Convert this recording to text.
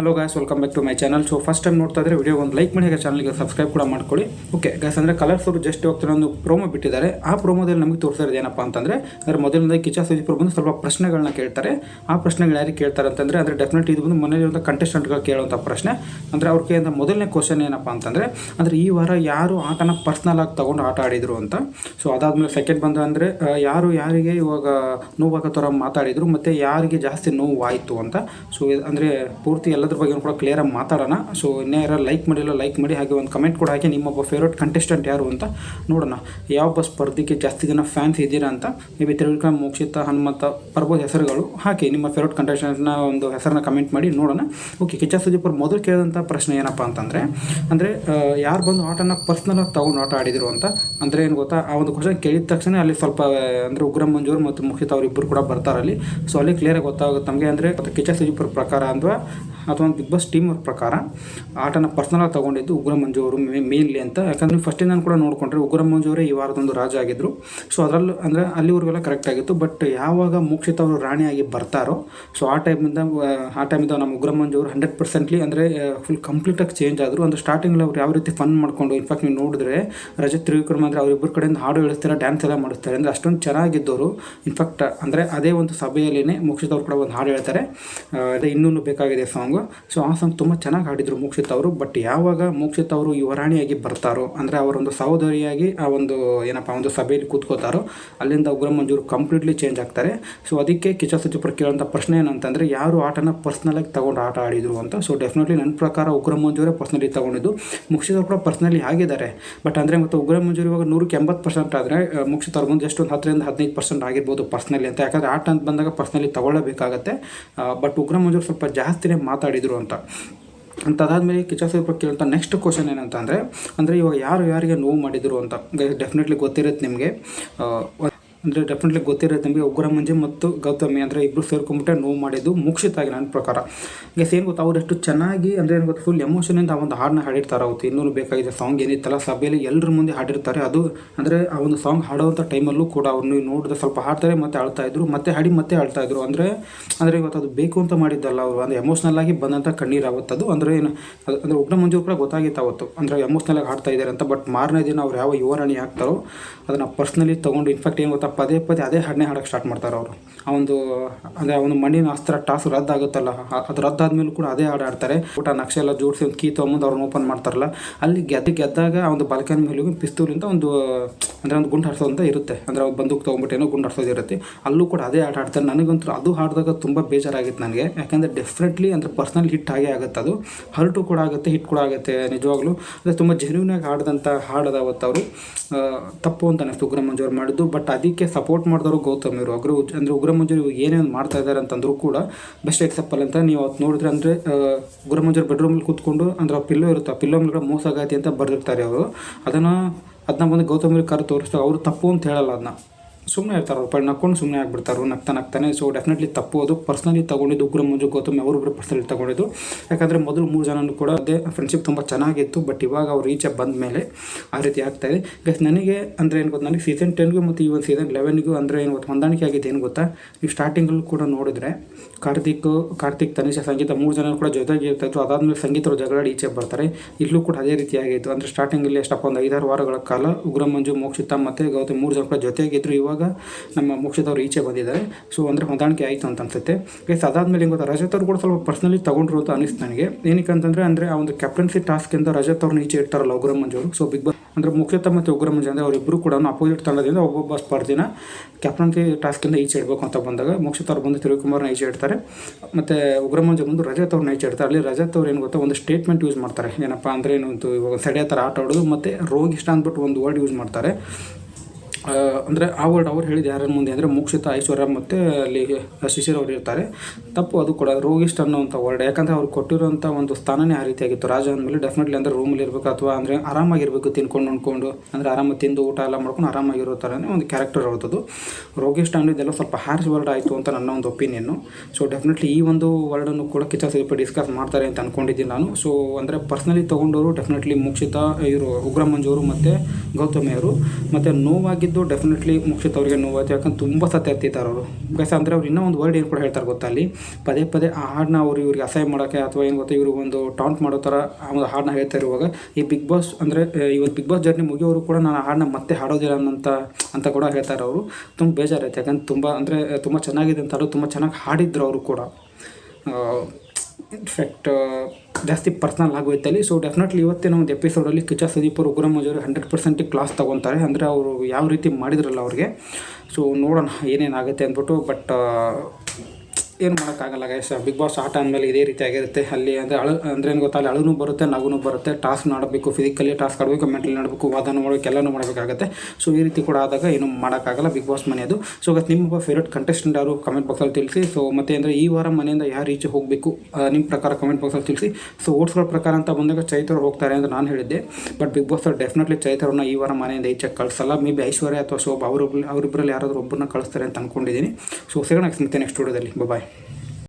Hello guys welcome back to my channel so first time ನೋಡ್ತಾ ಇದ್ರೆ video ಒಂದು like ಮಾಡಿ, ಹಾಗೆ ಚಾನಲ್ಗೆ ಸಬ್ಸ್ಕ್ರೈಬ್ ಕೂಡ ಮಾಡ್ಕೊಳ್ಳಿ. ಓಕೆ ಗಾಯ್ಸ್ ಅಂದರೆ ಕಲರ್ಸ್ ಅವರು ಜಸ್ಟ್ ಹೋಗ್ತಾರೆ ಒಂದು ಪ್ರೋಮೋ ಬಿಟ್ಟಿದ್ದಾರೆ. ಆ ಪ್ರೋಮೋದಲ್ಲಿ ನಮಗೆ ತೋರಿಸಿರೋದು ಏನಪ್ಪ ಅಂತಂದರೆ, ಅಂದರೆ ಮೊದಲಿಂದ ಕಿಚ್ಚ ಸುದೀಪ್ ಬಂದು ಸ್ವಲ್ಪ ಪ್ರಶ್ನೆಗಳನ್ನ ಕೇಳ್ತಾರೆ. ಆ ಪ್ರಶ್ನೆಗಳು ಯಾರಿಗೆ ಕೇಳ್ತಾರೆ ಅಂತಂದರೆ, ಅಂದರೆ ಡೆಫಿನೆಟ್ ಇದು ಬಂದು ಮನೆಯಲ್ಲಿರುವಂಥ ಕಂಟೆಸ್ಟೆಂಟ್ಗಳು ಕೇಳುವಂಥ ಪ್ರಶ್ನೆ. ಅಂದರೆ ಅವ್ರಿಗೆ ಅಂತ ಮೊದಲನೇ ಕ್ವಶನ್ ಏನಪ್ಪ ಅಂತಂದರೆ, ಅಂದರೆ ಈ ವಾರ ಯಾರು ಆಟನ ಪರ್ಸ್ನಲ್ ಆಗಿ ತೊಗೊಂಡು ಆಟ ಆಡಿದರು ಅಂತ. ಸೊ ಅದಾದಮೇಲೆ ಸೆಕೆಂಡ್ ಬಂದು ಅಂದರೆ ಯಾರು ಯಾರಿಗೆ ಇವಾಗ ನೋವಾಗೋ ಥರ ಮಾತಾಡಿದರು, ಮತ್ತು ಯಾರಿಗೆ ಜಾಸ್ತಿ ನೋವು ಆಯಿತು ಅಂತ. ಸೊ ಅಂದರೆ ಪೂರ್ತಿ ಎಲ್ಲದ್ರ ಬಗ್ಗೆ ಕೂಡ ಕ್ಲಿಯರಾಗಿ ಮಾತಾಡೋಣ. ಸೊ ಇನ್ನೇ ಯಾರು ಲೈಕ್ ಮಾಡಿಲ್ಲ ಲೈಕ್ ಮಾಡಿ ಹಾಗೆ ಒಂದು ಕಮೆಂಟ್ ಕೂಡ ಹಾಕಿ ನಿಮ್ಮೊಬ್ಬ ಫೇವ್ರೇಟ್ ಕಂಟೆಸ್ಟೆಂಟ್ ಯಾರು ಅಂತ ನೋಡೋಣ. ಯಾವ ಸ್ಪರ್ಧಿಗೆ ಜಾಸ್ತಿ ಜನ ಫ್ಯಾನ್ಸ್ ಇದ್ದೀರಾ ಅಂತ ಮೇ ಬಿ ತಿರುವಿಕ್ರಮ್, ಮೋಕ್ಷಿತ, ಹನುಮಂತ ಬರ್ಬೋದು ಹೆಸರುಗಳು ಹಾಕಿ, ನಿಮ್ಮ ಫೇವ್ರೇಟ್ ಕಂಟೆಸ್ಟೆಂಟ್ನ ಒಂದು ಹೆಸರನ್ನ ಕಮೆಂಟ್ ಮಾಡಿ ನೋಡೋಣ. ಓಕೆ ಕಿಚ್ಚ ಸುದೀಪರ್ ಮೊದಲು ಕೇಳಿದಂಥ ಪ್ರಶ್ನೆ ಏನಪ್ಪ ಅಂತಂದರೆ, ಅಂದರೆ ಯಾರು ಬಂದು ಆಟನ ಪರ್ಸ್ನಲಾಗಿ ತಗೊಂಡು ಆಟ ಆಡಿದರು ಅಂತ, ಅಂದರೆ ಏನು ಗೊತ್ತಾ, ಆ ಒಂದು ಕ್ವಶನ್ ಕೇಳಿದ ತಕ್ಷಣ ಅಲ್ಲಿ ಸ್ವಲ್ಪ, ಅಂದರೆ ಉಗ್ರ ಮಂಜೂರ್ ಮತ್ತು ಮುಖಿತ ಅವರಿಬ್ಬರು ಕೂಡ ಬರ್ತಾರೆ ಅಲ್ಲಿ ಸೊ ಅಲ್ಲಿ ಕ್ಲಿಯರಾಗಿ ಗೊತ್ತಾಗುತ್ತೆ ನಮಗೆ, ಅಂದರೆ ಕಿಚ್ಚ ಸುದೀಪರ್ ಪ್ರಕಾರ ಅಥವಾ ಅಥವಾ ಬಿಗ್ ಬಾಸ್ ಟೀಮ್ ಪ್ರಕಾರ ಆಟನ ಪರ್ಸ್ನಲಾಗಿ ತಗೊಂಡಿದ್ದು ಉಗ್ರ ಮಂಜು ಅವರು ಮೇನ್ಲಿ ಅಂತ. ಯಾಕಂದ್ರೆ ಫಸ್ಟಿಂದ ನಾನು ಕೂಡ ನೋಡಿಕೊಂಡ್ರೆ ಉಗ್ರ ಮಂಜು ಅವರೇ ಈ ವಾರದೊಂದು ರಾಜ ಆಗಿದ್ರು. ಸೊ ಅದರಲ್ಲೂ ಅಂದರೆ ಅಲ್ಲಿವರೆಗೆಲ್ಲ ಕರೆಕ್ಟ್ ಆಗಿತ್ತು. ಬಟ್ ಯಾವಾಗ ಮೋಕ್ಷಿತ ಅವರು ರಾಣಿಯಾಗಿ ಬರ್ತಾರೋ ಸೊ ಆ ಟೈಮಿಂದ ಆ ಟೈಮಿಂದ ನಮ್ಮ ಉಗ್ರ ಮಂಜು ಅವರು ಹಂಡ್ರೆಡ್ ಪರ್ಸೆಂಟ್ಲಿ ಅಂದರೆ ಫುಲ್ ಕಂಪ್ಲೀಟಾಗಿ ಚೇಂಜ್ ಆದರು. ಅಂದರೆ ಸ್ಟಾರ್ಟಿಂಗಲ್ಲಿ ಅವ್ರು ಯಾವ ರೀತಿ ಫನ್ ಮಾಡ್ಕೊಂಡು ಇನ್ಫ್ಯಾಕ್ಟ್ ನೀವು ನೋಡಿದ್ರೆ ರಜತ್ ತ್ರಿವಿಕ್ರಮ್ ಅಂದರೆ ಅವರಿಬ್ಬರ ಕಡೆಯಿಂದ ಹಾಡು ಹೇಳಿಸ್ತಾರೆ ಡ್ಯಾನ್ಸ್ ಎಲ್ಲ ಮಾಡಿಸ್ತಾರೆ. ಅಂದರೆ ಅಷ್ಟೊಂದು ಚೆನ್ನಾಗಿದ್ದವರು. ಇನ್ಫ್ಯಾಕ್ಟ್ ಅಂದರೆ ಅದೇ ಒಂದು ಸಭೆಯಲ್ಲಿನೇ ಮೋಕ್ಷಿತ ಅವ್ರು ಕೂಡ ಒಂದು ಹಾಡು ಹೇಳ್ತಾರೆ. ಅದೇ ಇನ್ನೂ ಬೇಕಾಗಿದೆ ಸಾಂಗು ಸೊ ಆ ಸಾಂಗ್ ತುಂಬ ಚೆನ್ನಾಗಿ ಹಾಡಿದರು ಮೋಕ್ಷಿತ್ ಅವರು. ಬಟ್ ಯಾವಾಗ ಮೋಕ್ಷಿತ್ ಅವರು ಯುವರಾಣಿಯಾಗಿ ಬರ್ತಾರೋ, ಅಂದರೆ ಅವರೊಂದು ಸಹೋದರಿಯಾಗಿ ಆ ಒಂದು, ಏನಪ್ಪ ಒಂದು ಸಭೆಯಲ್ಲಿ ಕೂತ್ಕೋತಾರೋ, ಅಲ್ಲಿಂದ ಉಗ್ರ ಮಂಜೂರು ಕಂಪ್ಲೀಟ್ಲಿ ಚೇಂಜ್ ಆಗ್ತಾರೆ. ಸೊ ಅದಕ್ಕೆ ಕಿಚ ಸಚಿವರು ಕೇಳೋಂಥ ಪ್ರಶ್ನೆ ಏನಂತಂದರೆ, ಯಾರು ಆಟನ ಪರ್ಸ್ನಲಾಗಿ ತೊಗೊಂಡು ಆಟ ಆಡಿದರು ಅಂತ? ಸೊ ಡೆಫಿನೆಟ್ಲಿ ನನ್ನ ಪ್ರಕಾರ ಉಗ್ರ ಮಂಜೂರೇ ಪರ್ಸ್ನಲಿ ತಗೊಂಡಿದ್ದು. ಮುಕ್ಷಿತ್ ಅವರು ಕೂಡ ಪರ್ಸ್ನಲಿ ಆಗಿದ್ದಾರೆ. ಬಟ್ ಅಂದರೆ ಮತ್ತು ಉಗ್ರ ಮಂಜೂರು ಇವಾಗ ನೂರಕ್ಕೆ ಎಂಬತ್ತು ಪರ್ಸೆಂಟ್ ಆದರೆ ಮುಕ್ಷಿತ್ ಅವ್ರ ಮುಂದೆ ಒಂದು ಹತ್ತರಿಂದ ಹದಿನೈದು ಪರ್ಸೆಂಟ್ ಆಗಿರ್ಬೋದು ಪರ್ಸ್ನಲಿ ಅಂತ. ಯಾಕಂದರೆ ಆಟ ಅಂತ ಬಂದಾಗ ಪರ್ಸ್ನಲಿ ತೊಗೊಳ್ಳಬೇಕಾಗತ್ತೆ. ಬಟ್ ಉಗ್ರ ಮಂಜೂರು ಸ್ವಲ್ಪ ಜಾಸ್ತಿನೇ ಮಾತಾಡಿದರು ಅಂತ ಅಂತ. ಅದಾದಮೇಲೆ ಕಿಚ್ಚ ಸುದೀಪ್ ಕೇಳಂತ ನೆಕ್ಸ್ಟ್ ಕ್ವಶನ್ ಏನಂತ ಅಂದರೆ ಅಂದರೆ ಇವಾಗ ಯಾರು ಯಾರಿಗೆ ನೋವು ಮಾಡಿದರು ಅಂತ. ಡೆಫಿನೆಟ್ಲಿ ಗೊತ್ತಿರುತ್ತೆ ನಿಮಗೆ. ಅಂದರೆ ಡೆಫಿನೆಟ್ಲಿ ಗೊತ್ತಿರುತ್ತೆ ತಂಬಿ ಉಗ್ರ ಮಂಜೆ ಮತ್ತು ಗೌತಮಿ ಅಂದರೆ ಇಬ್ಬರು ಸೇರ್ಕೊಂಡ್ಬಿಟ್ಟೆ ನೋವು ಮಾಡಿದ್ದು ಮುಕ್ಷಿತಾಗಿ ನನ್ನ ಪ್ರಕಾರ. ಗೆಸ್ ಏನು ಗೊತ್ತಾ, ಅವ್ರು ಎಷ್ಟು ಚೆನ್ನಾಗಿ ಅಂದರೆ ಏನು ಗೊತ್ತಾ ಫುಲ್ ಎಮೋಷನಿಂದ ಆ ಒಂದು ಹಾಡನ್ನ ಹಾಡಿರ್ತಾರೆ ಅವತ್ತು. ಇನ್ನೂ ಬೇಕಾಗಿದೆ ಸಾಂಗ್ ಏನಿತ್ತಲ್ಲ, ಸಭೆಯಲ್ಲಿ ಎಲ್ಲರ ಮುಂದೆ ಹಾಡಿರ್ತಾರೆ. ಅದು ಅಂದರೆ ಆ ಒಂದು ಸಾಂಗ್ ಹಾಡೋವಂಥ ಟೈಮಲ್ಲೂ ಕೂಡ ಅವ್ರನ್ನ ನೋಡಿದ್ರೆ ಸ್ವಲ್ಪ ಹಾಡ್ತಾರೆ, ಮತ್ತೆ ಅಳ್ತಾ ಇದ್ರು, ಮತ್ತೆ ಹಾಡಿ, ಮತ್ತೆ ಅಳ್ತಾ ಇದ್ರು. ಅಂದರೆ ಅಂದರೆ ಇವತ್ತು ಅದು ಬೇಕು ಅಂತ ಮಾಡಿದ್ದಲ್ಲ ಅವರು. ಅಂದರೆ ಎಮೋಷನಲ್ ಆಗಿ ಬಂದಂಥ ಕಣ್ಣೀರು ಅದು ಅಂದರೆ ಏನು, ಅದು ಅಂದರೆ ಉಗ್ರ ಮಂಜು ಕೂಡ ಗೊತ್ತಾಗಿತ್ತು ಅವತ್ತು. ಅಂದರೆ ಎಮೋಷ್ನಲ್ ಆಗಿ ಹಾಡ್ತಾ ಇದ್ದಾರೆ ಅಂತ ಬಟ್ ಮಾರನೇ ದಿನ ಅವ್ರು ಯಾವ ಯುವರಾಣಿ ಹಾಕ್ತಾರೋ ಅದನ್ನು ಪರ್ಸ್ನಲಿ ತೊಗೊಂಡು ಇನ್ಫ್ಯಾಕ್ಟ್ ಏನು ಗೊತ್ತಾ ಪದೇ ಪದೇ ಅದೇ ಹಾಡನ್ನೇ ಹಾಡಕ್ಕೆ ಸ್ಟಾರ್ಟ್ ಮಾಡ್ತಾರೆ ಅವರು. ಆ ಒಂದು, ಅಂದರೆ ಅವನು ಮಣ್ಣಿನ ಅಸ್ತ್ರ ಟಾಸ್ ರದ್ದಾಗುತ್ತಲ್ಲ ಅದು ರದ್ದಾದ್ಮೇಲೂ ಕೂಡ ಅದೇ ಹಾಡು ಆಡ್ತಾರೆ ಊಟ, ನಕ್ಷೆ ಎಲ್ಲ ಜೋಡಿಸಿ ಒಂದು ಕೀ ತೊಗೊಂಬಂದು ಅವ್ರನ್ನ ಓಪನ್ ಮಾಡ್ತಾರಲ್ಲ, ಅಲ್ಲಿ ಗೆದ್ದ, ಗೆದ್ದಾಗ ಒಂದು ಬಾಲ್ಕನಿ ಮೇಲೆ ಹೋಗಿ ಪಿಸ್ತೂಲಿಂದ ಒಂದು, ಅಂದರೆ ಒಂದು ಗುಂಡು ಹಾರಿಸೋದಂತ ಇರುತ್ತೆ. ಅಂದರೆ ಅವ್ರು ಬಂದೂಕ್ ತೊಗೊಂಬಿಟ್ಟು ಏನೋ ಗುಂಡು ಹಾರಿಸೋದು ಇರುತ್ತೆ. ಅಲ್ಲೂ ಕೂಡ ಅದೇ ಹಾಡು ಆಡ್ತಾರೆ ನನಗಂತೂ ಅದು ಹಾಡಿದಾಗ ತುಂಬ ಬೇಜಾರಾಗಿತ್ತು ನನಗೆ. ಯಾಕಂದರೆ ಡೆಫಿನೆಟ್ಲಿ ಅಂದರೆ ಪರ್ಸ್ನಲ್ ಹಿಟ್ ಆಗೇ ಆಗುತ್ತೆ ಅದು. ಹರ್ಟು ಕೂಡ ಆಗುತ್ತೆ ಹಿಟ್ ಕೂಡ ಆಗುತ್ತೆ, ನಿಜವಾಗ್ಲೂ. ಅಂದರೆ ತುಂಬ ಜೆನ್ಯೂನಾಗಿ ಹಾಡಿದಂಥ ಹಾಡದ ಅವತ್ತು ಅವರು ತಪ್ಪು ಅಂತ ಸುಗ್ರಮಂಜು ಅವ್ರು ಮಾಡಿದ್ದು. ಬಟ್ ಅದಕ್ಕೆ ಸಪೋರ್ಟ್ ಮಾಡಿದವರು ಗೌತಮ್ ಇವರು. ಅಗ್ರ ಅಂದರೆ ಉಗ್ರ ಮಂಜೂರು ಮಾಡ್ತಾ ಇದ್ದಾರೆ ಅಂತಂದ್ರೂ ಕೂಡ ಬೆಸ್ಟ್ ಎಕ್ಸಾಂಪಲ್ ಅಂತ ನೀವು ಅವತ್ತು ನೋಡಿದ್ರೆ ಅಂದರೆ ಉಗ್ರ ಮಂಜೂರು ಬೆಡ್ರೂಮಲ್ಲಿ ಕೂತ್ಕೊಂಡು ಅಂದರೆ ಆ ಪಿಲ್ಲೋ ಇರುತ್ತೆ? ಆ ಪಿಲ್ಲೋ ಮೇಲೆ ಮೋಸ ಆಗೈತಿ ಅಂತ ಬರೆದಿರ್ತಾರೆ ಅವರು. ಅದನ್ನು ಅದನ್ನ ಬಂದು ಗೌತಮ್ ಕರೆ ತೋರಿಸ್ತಾರೆ ಅವರು ತಪ್ಪು ಅಂತ ಹೇಳಲ್ಲ ಅದನ್ನ ಸುಮ್ಮನೆ ಇರ್ತಾರೆ ಅವ್ರು ನಕ್ಕೊಂಡು ಸುಮ್ಮನೆ ಆಗ್ಬಿಡ್ತಾರೆ, ನಗ್ತಾ ನಗ್ತಾನೆ. ಸೊ ಡೆಫಿನೆಟ್ಲಿ ತಪ್ಪು ಅದು. ಪರ್ಸ್ನಲಿ ತಗೊಂಡಿದ್ದು ಉಗ್ರ ಮಂಜು ಗೌತಮ್ ಅವರಿಬ್ಬರು ಪರ್ಸ್ನಲಿ ತಗೊಂಡಿದ್ದು. ಯಾಕಂದರೆ ಮೊದಲು ಮೂರು ಜನನೂ ಕೂಡ ಅದೇ ಫ್ರೆಂಡ್ಶಿಪ್ ತುಂಬ ಚೆನ್ನಾಗಿತ್ತು ಬಟ್ ಇವಾಗ ಅವ್ರು ಈಚೆ ಬಂದ ಮೇಲೆ ಆ ರೀತಿ ಆಗ್ತಾ ಇದೆ. ಗಸ್ ನನಗೆ ಅಂದರೆ ಏನು ಗೊತ್ತಾ? ನನಗೆ ಸೀಸನ್ ಟೆನ್ಗೂ ಮತ್ತು ಈ ಒಂದು ಸೀಸನ್ ಲೆವೆನ್ಗೂ ಅಂದರೆ ಏನು ಗೊತ್ತಾ? ಹೊಂದಾಣಿಕೆ ಆಗಿದೆ ಏನು ಗೊತ್ತಾ? ನೀವು ಸ್ಟಾರ್ಟಿಂಗಲ್ಲೂ ಕೂಡ ನೋಡಿದ್ರೆ ಕಾರ್ತಿಕ್ ಕಾರ್ತಿಕ್ ತನಿಷಾ ಸಂಗೀತ ಮೂರು ಜನ ಕೂಡ ಜೊತೆಗೆ ಇರ್ತಾಯಿದ್ರು ಅದಾದಮೇಲೆ ಸಂಗೀತರು ಜಗಳಾಡಿ ಈಚೆ ಬರ್ತಾರೆ. ಇಲ್ಲೂ ಕೂಡ ಅದೇ ರೀತಿ ಆಗಿತ್ತು. ಅಂದರೆ ಸ್ಟಾರ್ಟಿಂಗಲ್ಲಿ ಎಷ್ಟಪ್ಪ ಒಂದು ಐದಾರು ವಾರಗಳ ಕಾಲ ಉಗ್ರಮಂಜು ಮೋಕ್ಷಿತ ಮತ್ತು ಗೌತಮ್ ಮೂರು ಜನ ಕೂಡ ಜೊತೆಗಿದ್ದರು ಇವಾಗ ನಮ್ಮ ಮೋಕ್ಷಿತ ಅವರು ಈಚೆ ಬಂದಿದ್ದಾರೆ. ಸೊ ಅಂದರೆ ಹೊಂದಾಣಿಕೆ ಆಯಿತು ಅಂತ ಅನ್ಸುತ್ತೆ. ಗೈಸ್ ಅದಾದಮೇಲೆ ಗೊತ್ತಾ, ರಜತ್ ಅವ್ರು ಕೂಡ ಸ್ವಲ್ಪ ಪರ್ಸ್ನಲಿ ತೊಗೊಂಡ್ರು ಅಂತ ಅನಿಸ್ತು ನನಗೆ. ಏನಕ್ಕೆ ಅಂತಂದರೆ, ಅಂದರೆ ಆ ಒಂದು ಕ್ಯಾಪ್ಟನ್ಸಿ ಟಾಸ್ಕಿಂದ ರಜತ್ ಅವ್ರನ್ನ ಈಚೆ ಇರ್ತಾರಲ್ಲ ಉಗ್ರ ಮಂಜು ಅವರು. ಸೊ ಬಿಗ್ ಬಾಸ್ ಅಂದರೆ ಮುಖ್ಯತ ಮತ್ತು ಉಗ್ರ ಮಂಜು ಅಂದರೆ ಅವರಿಬ್ಬರು ಕೂಡ ಅಪೋಸಿಟ್ ತಂಡದಿಂದ ಒಬ್ಬೊಬ್ಬ ಸ್ಪರ್ಧಿನ ಕ್ಯಾಪ್ಟನ್ಸಿ ಟಾಸ್ಕಿಂದ ಈಚೆ ಇಡಬೇಕು ಅಂತ ಬಂದಾಗ ಮೋಕ್ಷಿತ್ ಅವ್ರು ಬಂದು ತಿರುವಿಕುಮಾರ್ನ ಈಚೆ ಇಡ್ತಾರೆ. ಮತ್ತು ಉಗ್ರ ಮಂಜು ಬಂದು ರಜತ್ ಅವ್ರನ್ನ ಈಚೆ ಇಡ್ತಾರೆ. ಅಲ್ಲಿ ರಜತ್ ಅವ್ರು ಏನು ಗೊತ್ತಾ, ಒಂದು ಸ್ಟೇಟ್ಮೆಂಟ್ ಯೂಸ್ ಮಾಡ್ತಾರೆ. ಏನಪ್ಪ ಅಂದರೆ ಏನು ಇವಾಗ ಸೆಡೆ ಥರ ಆಟ ಆಡೋದು, ಮತ್ತು ರೋಗಿಷ್ಟ ಅಂದ್ಬಿಟ್ಟು ಒಂದು ವರ್ಡ್ ಯೂಸ್ ಮಾಡ್ತಾರೆ. ಅಂದರೆ ಆ ವರ್ಡ್ ಅವ್ರು ಹೇಳಿದ ಯಾರ ಮುಂದೆ ಅಂದರೆ ಮೋಕ್ಷಿತ ಐಶ್ವರ್ಯ ಮತ್ತು ಅಲ್ಲಿ ಶಿಶಿರ್ ಅವ್ರು ಇರ್ತಾರೆ. ತಪ್ಪು ಅದು ಕೂಡ ರೋಗಿಸ್ಟ್ ಅನ್ನೋವಂಥ ವರ್ಡ್ ಯಾಕಂದರೆ ಅವ್ರು ಕೊಟ್ಟಿರೋಂಥ ಒಂದು ಸ್ಥಾನನೇ ಆ ರೀತಿಯಾಗಿತ್ತು. ರಾಜ ಅಂದಮೇಲೆ ಡೆಫಿನೆಟ್ಲಿ ಅಂದರೆ ರೂಮಲ್ಲಿ ಇರಬೇಕು ಅಥವಾ ಅಂದರೆ ಆರಾಮಾಗಿರ್ಬೇಕು ತಿನ್ಕೊಂಡು ಉಣ್ಕೊಂಡು ಅಂದರೆ ಆರಾಮಾಗಿ ತಿಂದು ಊಟ ಎಲ್ಲ ಮಾಡ್ಕೊಂಡು ಆರಾಮಾಗಿರೋ ಥರನೇ ಒಂದು ಕ್ಯಾರೆಕ್ಟರ್ ಇರುತ್ತದು ರೋಗಿಸ್ಟ್ ಅನ್ನೋದೆಲ್ಲ ಸ್ವಲ್ಪ ಹ್ಯಾರ್ಸ್ ವರ್ಡ್ ಆಯಿತು ಅಂತ ನನ್ನ ಒಂದು ಒಪಿನಿಯನ್ನು ಸೊ ಡೆಫಿನೆಟ್ಲಿ ಈ ಒಂದು ವರ್ಡನ್ನು ಕೂಡ ಕಿಚ್ಚ ಸ್ವಲ್ಪ ಡಿಸ್ಕಸ್ ಮಾಡ್ತಾರೆ ಅಂತ ಅಂದ್ಕೊಂಡಿದ್ದೀನಿ ನಾನು. ಸೊ ಅಂದರೆ ಪರ್ಸ್ನಲಿ ತೊಗೊಂಡವರು ಡೆಫಿನೆಟ್ಲಿ ಮುಕ್ಷಿತ ಇವರು ಉಗ್ರ ಮಂಜು ಅವರು ಮತ್ತು ಗೌತಮಿ ಅವರು. ಮತ್ತು ನೋವಾಗಿದ್ದ ಆಗಿದ್ದು ಡೆಫಿನೆಟ್ಲಿ ಮುಕ್ಷಿತ್ ಅವರಿಗೆ ನೋವಾಯ್ತು ಯಾಕಂದ್ರೆ ತುಂಬ ಸತ್ಯ ಎತ್ತಿದ್ದಾರೆ ಅವರು. ಗೈಸ್ ಅಂದರೆ ಅವ್ರು ಇನ್ನೂ ಒಂದು ವರ್ಡ್ ಏನು ಕೂಡ ಹೇಳ್ತಾರೆ ಗೊತ್ತಾ ಅಲ್ಲಿ? ಪದೇ ಪದೇ ಆ ಹಾಡನ್ನ ಅವರು ಇವ್ರಿಗೆ ಅಸಹ್ಯ ಮಾಡೋಕ್ಕೆ ಅಥವಾ ಏನು ಗೊತ್ತಾ ಇವರು ಒಂದು ಟಾಂಟ್ ಮಾಡೋ ಥರ ಆ ಒಂದು ಹಾಡನ್ನ ಹೇಳ್ತಾ ಇರುವಾಗ, ಈ ಬಿಗ್ ಬಾಸ್ ಅಂದರೆ ಇವತ್ತು ಬಿಗ್ ಬಾಸ್ ಜರ್ನಿ ಮುಗಿಯೋರು ಕೂಡ ನಾನು ಆ ಹಾಡನ್ನ ಮತ್ತೆ ಹಾಡೋದಿಲ್ಲ ಅಂತ ಅಂತ ಕೂಡ ಹೇಳ್ತಾರೆ ಅವರು. ತುಂಬ ಬೇಜಾರಾಯ್ತು. ಯಾಕಂದ್ರೆ ತುಂಬ ಅಂದರೆ ತುಂಬ ಚೆನ್ನಾಗಿದೆ ಅಂತ ತುಂಬ ಚೆನ್ನಾಗಿ ಹಾಡಿದ್ರು ಅವರು ಕೂಡ. ಇನ್ಫ್ಯಾಕ್ಟ್ ಜಾಸ್ತಿ ಪರ್ಸ್ನಲ್ ಆಗೋಯ್ತು ಅಲ್ಲಿ ಸೊ ಡೆಫಿನೆಟ್ಲಿ ಇವತ್ತಿನ ಒಂದು ಎಪಿಸೋಡಲ್ಲಿ ಕಿಚ್ಚ ಸುದೀಪ್ ಅವರು ಉಗ್ರಂ ಮಂಜೂರಿ ಹಂಡ್ರೆಡ್ ಪರ್ಸೆಂಟ್ ಕ್ಲಾಸ್ ತೊಗೊತಾರೆ. ಅಂದರೆ ಅವರು ಯಾವ ರೀತಿ ಮಾಡಿದ್ರಲ್ಲ ಅವ್ರಿಗೆ. ಸೊ ನೋಡೋಣ ಏನೇನಾಗುತ್ತೆ ಅಂದ್ಬಿಟ್ಟು ಬಟ್ ಏನು ಮಾಡೋಕ್ಕಾಗಲ್ಲ ಗೈಸ್ ಬಿಗ್ ಬಾಸ್ ಆಟ ಅಂದಮೇಲೆ ಇದೇ ರೀತಿ ಆಗಿರುತ್ತೆ ಅಲ್ಲಿ ಅಂದರೆ ಅಳು ಅಂದರೆ ಏನು ಗೊತ್ತಾ? ಅಲ್ಲಿ ಅಳುನೂ ಬರುತ್ತೆ, ನಗುನೂ ಬರುತ್ತೆ. ಟಾಸ್ಕ್ ಮಾಡಬೇಕು ಫಿಸಿಕಲಿ ಟಾಸ್ಕ್ ಆಡಬೇಕು ಮೆಂಟಲಿ ಆಡಬೇಕು ವಾದನ ಮಾಡಬೇಕು, ಎಲ್ಲನೂ ಮಾಡಬೇಕಾಗುತ್ತೆ. ಸೊ ಈ ರೀತಿ ಕೂಡ ಆದಾಗ ಏನು ಮಾಡೋಕ್ಕಾಗಲ್ಲ ಬಿಗ್ ಬಾಸ್ ಮನೆಯದು. ಸೊ ಇವತ್ತು ನಿಮ್ಮ ಫೇವ್ರೇಟ್ ಕಂಟೆಸ್ಟೆಂಟ್ ಯಾರು? ಕಮೆಂಟ್ ಬಾಕ್ಸಲ್ಲಿ ತಿಳಿಸಿ. ಸೊ ಮತ್ತೆ ಅಂದರೆ ಈ ವಾರ ಮನೆಯಿಂದ ಯಾರು ರೀಚ್ ಹೋಗಬೇಕು? ನಿಮ್ಮ ಪ್ರಕಾರ ಕಮೆಂಟ್ ಬಾಕ್ಸಲ್ಲಿ ತಿಳಿಸಿ. ಸೊ ಓಟ್ಸ್ಗಳ ಪ್ರಕಾರ ಅಂತ ಬಂದಾಗ ಚೈತ್ರ ಹೋಗ್ತಾರೆ ಅಂತ ನಾನು ಹೇಳಿದ್ದೆ. ಬಟ್ ಬಿಗ್ ಬಾಸ್ ಡೆಫಿನೆಟ್ಲಿ ಚೈತ್ರವ್ರನ್ನ ಈ ವಾರ ಮನೆಯಿಂದ ಈಚೆ ಕಳಿಸಲ್ಲ. ಮೇ ಬಿ ಐಶ್ವರ್ಯ ಅಥವಾ ಶೋಭ ಅವರೊಬ್ಬ ಅವರಿಬ್ಬರಲ್ಲಿ ಯಾರಾದರೂ ಒಬ್ಬರನ್ನ ಕಳಿಸ್ತಾರೆ ಅಂತ ಅಂದ್ಕೊಂಡಿದ್ದೀನಿ ಸೊ ಸಿಗೋಣ ಮತ್ತೆ ನೆಕ್ಸ್ಟ್ ವಿಡಿಯೋದಲ್ಲಿ ಬಾಯ್